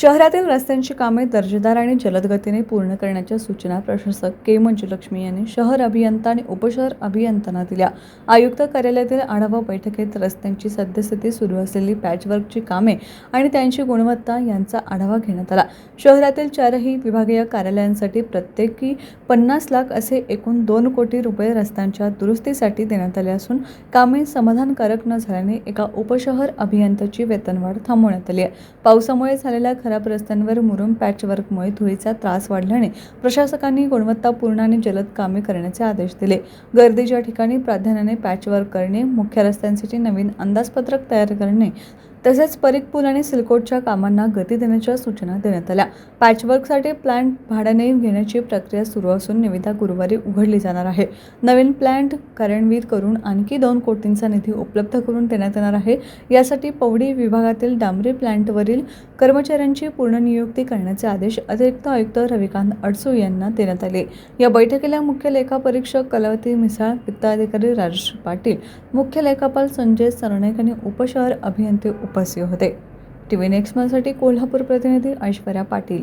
शहरातील रस्त्यांची कामे दर्जेदार आणि जलद गतीने पूर्ण करण्याच्या सूचना प्रशासक के मंजुलक्ष्मी यांनी शहर अभियंता आणि उपशहर अभियंत्यांना दिल्या. आयुक्त कार्यालयातील आढावा बैठकीत रस्त्यांची सद्यस्थिती सुरू असलेली पॅचवर्कची कामे आणि त्यांची गुणवत्ता यांचा आढावा घेण्यात आला. शहरातील चारही विभागीय कार्यालयांसाठी प्रत्येकी पन्नास लाख असे एकूण दोन कोटी रुपये रस्त्यांच्या दुरुस्तीसाठी देण्यात आले असून कामे समाधानकारक न झाल्याने एका उपशहर अभियंत्याची वेतनवाढ थांबवण्यात आली आहे. पावसामुळे झालेल्या खराब रस्त्यांवर मुरुम पॅचवर्कमुळे धुळीचा त्रास वाढल्याने प्रशासकांनी गुणवत्तापूर्ण आणि जलद कामे करण्याचे आदेश दिले. गर्दीच्या ठिकाणी प्राधान्याने पॅचवर्क करणे मुख्य रस्त्यांसाठी नवीन अंदाजपत्रक तयार करणे तसेच परीख पूल आणि सिलकोटच्या कामांना गती देण्याच्या सूचना देण्यात आल्या. पॅचवर्कसाठी प्लांट भाड्याने घेण्याची प्रक्रिया सुरू असून निविदा गुरुवारी उघडली जाणार आहे. नवीन प्लांट कार्यान्वित करून आणखी दोन कोटींचा निधी उपलब्ध करून देण्यात येणार आहे. यासाठी पवडी विभागातील डांबरी प्लांटवरील कर्मचाऱ्यांची पुनर्नियुक्ती करण्याचे आदेश अतिरिक्त आयुक्त रविकांत अडसू यांना देण्यात आले. या बैठकीला मुख्य लेखापरीक्षक कलावती मिसाळ वित्त अधिकारी राजेश पाटील मुख्य लेखापाल संजय सरनाईक आणि उपशहर अभियंते उपस्थित होते. टी व्ही नेक्स्टमध्ये कोल्हापूर प्रतिनिधी ऐश्वर्या पाटील.